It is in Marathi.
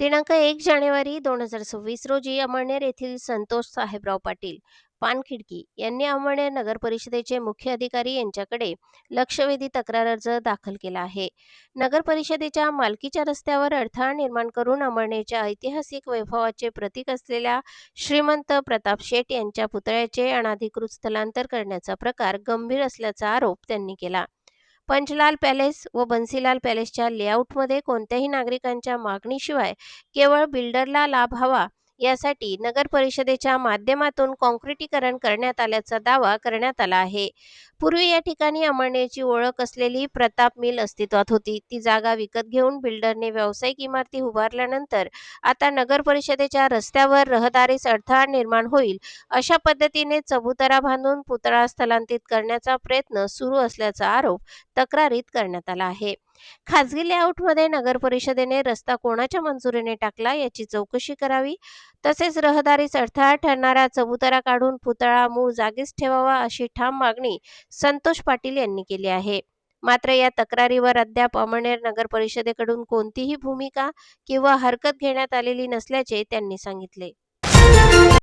दिनांक एक जानेवारी दोन हजार सव्वीस रोजी अमळनेर येथील संतोष साहेबराव पाटील पानखिडकी यांनी अमळनेर नगर परिषदेचे मुख्य अधिकारी यांच्याकडे लक्षवेधी तक्रार अर्ज दाखल केला आहे. नगर परिषदेच्या मालकीच्या रस्त्यावर अडथळा निर्माण करून अमळनेरच्या ऐतिहासिक वैभवाचे प्रतीक असलेल्या श्रीमंत प्रताप शेठ यांच्या पुतळ्याचे अनाधिकृत स्थलांतर करण्याचा प्रकार गंभीर असल्याचा आरोप त्यांनी केला. पंचलाल पॅलेस व बन्सीलाल पॅलेसच्या लेआउटमध्ये कोणत्याही नागरिकांच्या मागणीशिवाय केवळ बिल्डरला लाभ हवा यासाठी नगर परिषदेच्या माध्यमातून कॉन्क्रिटीकरण करण्यात आल्याचा दावा करण्यात आला आहे. पूर्वी या ठिकाणी अमळनेरची ओळख असलेली प्रताप मिल अस्तित्वात होती. ती जागा विकत घेऊन बिल्डरने व्यावसायिक इमारती उभारल्यानंतर आता नगर परिषदेच्या रस्त्यावर रहदारीस अडथळा निर्माण होईल अशा पद्धतीने चबुतरा बांधून पुतळा स्थलांतरित करण्याचा प्रयत्न सुरू असल्याचा आरोप तक्रारीत करण्यात आला आहे. खाजगी लेआउटमध्ये नगर परिषदेने रस्ता कोणाच्या मंजुरीने टाकला याची चौकशी करावी. तसेच रहदारीस अडथळा ठरणारा चबुतरा काढून पुतळा मूळ जागीच ठेवावा अशी ठाम मागणी संतोष पाटील यांनी केली आहे. मात्र या तक्रारीवर अद्याप अमळनेर नगर परिषदेकडून कोणतीही भूमिका किंवा हरकत घेण्यात आलेली नसल्याचे त्यांनी सांगितले.